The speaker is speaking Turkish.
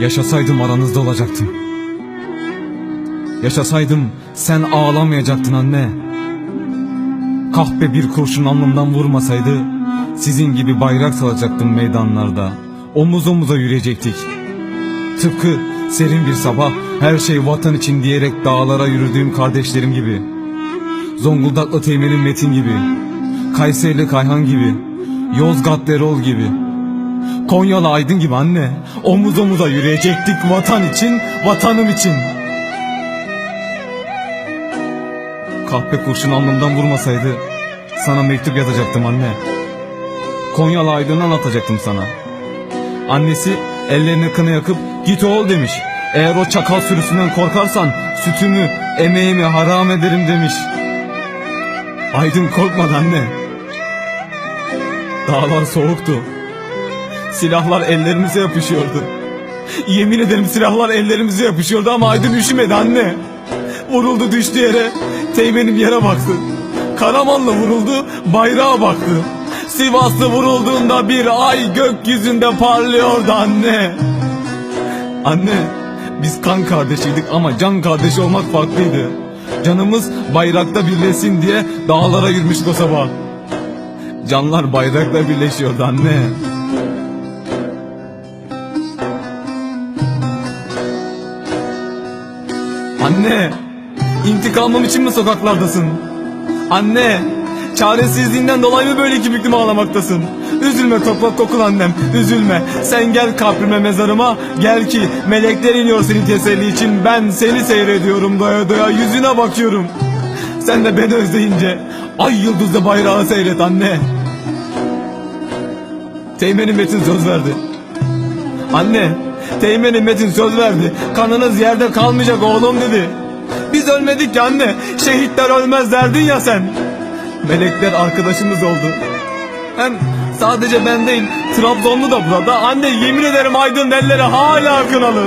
Yaşasaydım aranızda olacaktım. Yaşasaydım sen ağlamayacaktın anne. Kahpe bir kurşun alnımdan vurmasaydı sizin gibi bayrak salacaktım meydanlarda. Omuz omuza yürüyecektik. Tıpkı serin bir sabah her şey vatan için diyerek dağlara yürüdüğüm kardeşlerim gibi. Zonguldaklı Teğmen'in Metin gibi. Kayserili Kayhan gibi. Yozgat Erol gibi. Konyalı Aydın gibi anne. Omuz omuza yürüyecektik vatan için, vatanım için. Kahpe kurşun alnımdan vurmasaydı sana mektup yazacaktım anne. Konyalı Aydın'ı anlatacaktım sana. Annesi ellerine kına yakıp git oğul demiş. Eğer o çakal sürüsünden korkarsan sütümü, emeğimi haram ederim demiş. Aydın korkmadı anne. Dağlar soğuktu. Silahlar ellerimize yapışıyordu. Yemin ederim silahlar ellerimize yapışıyordu ama Aydın üşümedi anne. Vuruldu düştü yere. Teğmenim yere baktı. Karamanlı vuruldu bayrağa baktı. Sivaslı vurulduğunda bir ay gökyüzünde parlıyordu anne. Anne biz kan kardeşiydik ama can kardeşi olmak farklıydı. Canımız bayrakta birleşsin diye dağlara yürümüştük o sabah. Canlar bayrakla birleşiyordu anne. Anne, intikamım için mi sokaklardasın? Anne, çaresizliğinden dolayı mı böyle iki büklüm ağlamaktasın? Üzülme toprak kokul annem, üzülme. Sen gel kabrime mezarıma, gel ki melekler iniyor senin teselli için. Ben seni seyrediyorum doya doya, yüzüne bakıyorum. Sen de beni özleyince, ay yıldızlı bayrağı seyret anne. Teğmenim Metin söz verdi. Anne, Teğmen'in Metin söz verdi. Kanınız yerde kalmayacak oğlum dedi. Biz ölmedik ki anne. Şehitler ölmez derdin ya sen. Melekler arkadaşımız oldu. Hem sadece ben değil, Trabzonlu da burada. Anne yemin ederim Aydın elleri hala kınalı.